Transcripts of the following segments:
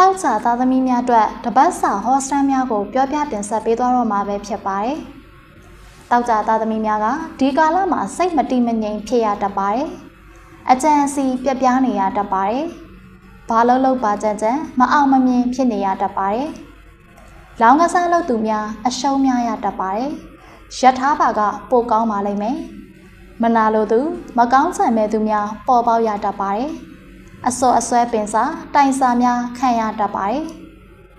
တောက်ချာသားသမီးများအတွက်တပတ်စာဟောစတန်များကိုပြောပြတင်ဆက်ပေးသွားတော့မှာပဲဖြစ်ပါတယ်။တောက်ချာသားသမီးများကဒီကာလမှာစိတ်မတိမငြိမ်ဖြစ်ရတတ်ပါတယ်။အကြံစီပြက်ပြားနေရတတ်ပါတယ်။ဘာလို့လို့ပါကြကြမအောင်မမြင်ဖြစ်နေရတတ်ပါတယ်။လောင်းကစားလုပ်သူများအရှုံးများရတတ်ပါတယ်။ရထားပါကပိုကောင်းပါလိမ့်မယ်။မနာလိုသူ မကောင်းဆန်မဲ့သူများပေါ်ပေါက်ရတတ်ပါတယ်။ အစောအဆွဲပင်စာတိုင်စာများခံရတတ်ပါတယ်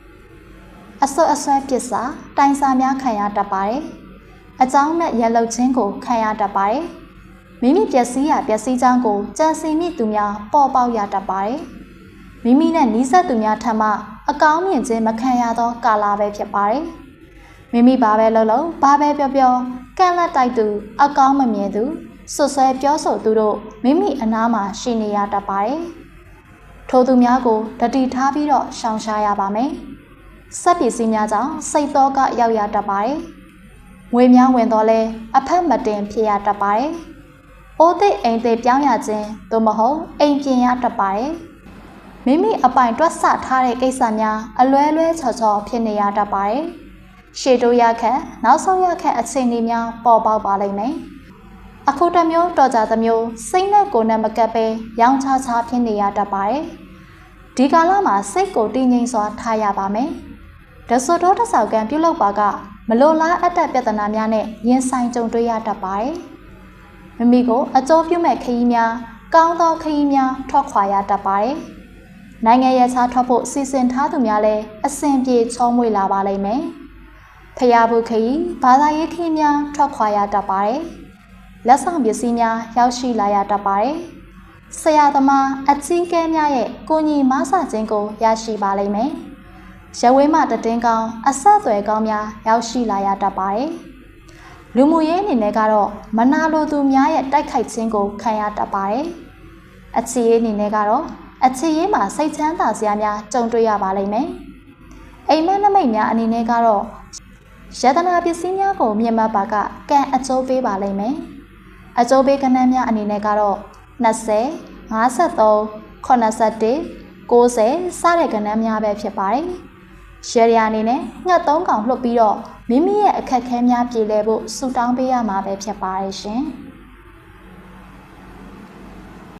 ။အစောအဆွဲပစ်စာတိုင်စာများခံရတတ်ပါတယ်။အကြောင်းမဲ့ရန်လုချင်းကိုခံရတတ်ပါတယ်။မိမိပျက်စီးရာပျက်စီးကြောင်းကိုကြံစီမိသူများပေါ်ပေါက်ရတတ်ပါတယ်။မိမိနဲ့နီးစပ်သူများထံမှအကောင်းမြင်ခြင်းမခံရသောကာလပဲဖြစ်ပါတယ်။မိမိဘာပဲလုပ်လို့ဘာပဲပြောပြောကန့်လက်တိုက်သူ အကောင်းမမြင်သူဆွဆွဲပြောဆိုသူတို့မိမိအနားမှာရှိနေရတတ်ပါတယ်။ ထိုသူများကိုတတိထားပြီးတော့ရှောင်ရှားရပါမယ်။စက်ပစ္စည်းများကြောင့်စိတ်တော့ကရောက်ရတတ်ပါတယ်။ငွေများဝင်တော့လဲအဖက်မတင်ဖြစ်ရတတ်ပါတယ်။အိုးသိအိမ်သိပြောင်းရခြင်းသို့မဟုတ်အိမ်ပြင်ရတတ်ပါတယ်။မိမိအပိုင်တွက်ဆထားတဲ့ကိစ္စများအလွဲလွဲချော်ချော်ဖြစ်နေရတတ်ပါတယ်။ရှေတိုးရခက်နောက်ဆုံးရခက်အခြေအနေများပေါ်ပေါက်ပါလိမ့်မယ်။ အခုတစ်မျိုးတော်ကြသမျိုးစိတ်နဲ့ကိုယ်နဲ့မကပ်ပဲရောင်းချချဖြစ်နေရတတ်ပါတယ်။ဒီကာလမှာစိတ်ကိုတည်ငြိမ်စွာထားရပါမယ်။ဒဆိုတိုးတဆောက်ကံပြုလုပ်ပါကမလိုလားအပ်တဲ့ပြဿနာများနဲ့ရင်ဆိုင်ကြုံတွေ့ရတတ်ပါတယ်။မိမိကိုအကျိုးပြုမဲ့ခရီးများကောင်းသောခရီးများထွက်ခွာရတတ်ပါတယ်။နိုင်ငံရဲ့ခြားထွက်ဖို့စီစဉ်ထားသူများလည်းအစဉ်ပြေချောမွေ့လာပါလိမ့်မယ်။ဖျားဖို့ခရီးဘာသာရေးခရီးများထွက်ခွာရတတ်ပါတယ်။ လက်ဆောင်ပစ္စည်းများရောက်ရှိလာရတတ်ပါတယ်။ဆရာသမားအချင်းကဲများရဲ့ကိုညီမဆခြင်းကိုရရှိပါလိမ့်မယ်။ရဝဲမှတည်င်းကောင်းအဆက်အသွယ်ကောင်းများရောက်ရှိလာရတတ်ပါတယ်။လူမှုရေးအနေနဲ့ကတော့မနာလိုသူများရဲ့တိုက်ခိုက်ခြင်းကိုခံရတတ်ပါတယ်။အချီရေးအနေနဲ့ကတော့အချီရေးမှာစိတ်ချမ်းသာစရာများကြုံတွေ့ရပါလိမ့်မယ်။အိမ်မက်နမိတ်များအနေနဲ့ကတော့ယတနာပစ္စည်းများကိုမြင်မှတ်ပါကကံအကျိုးပေးပါလိမ့်မယ်။ အကျိုးပေးကဏ္ဍများအနေနဲ့ကတော့20 53 81 90စတဲ့ကဏ္ဍများပဲဖြစ်ပါတယ်။ရှယ်ယာအနေနဲ့ငှက်၃កောင်လှုပ်ပြီးတော့မိမိရဲ့အခက်အခဲများပြေလည်ဖို့ဆူတောင်းပေးရမှာပဲဖြစ်ပါတယ်ရှင်။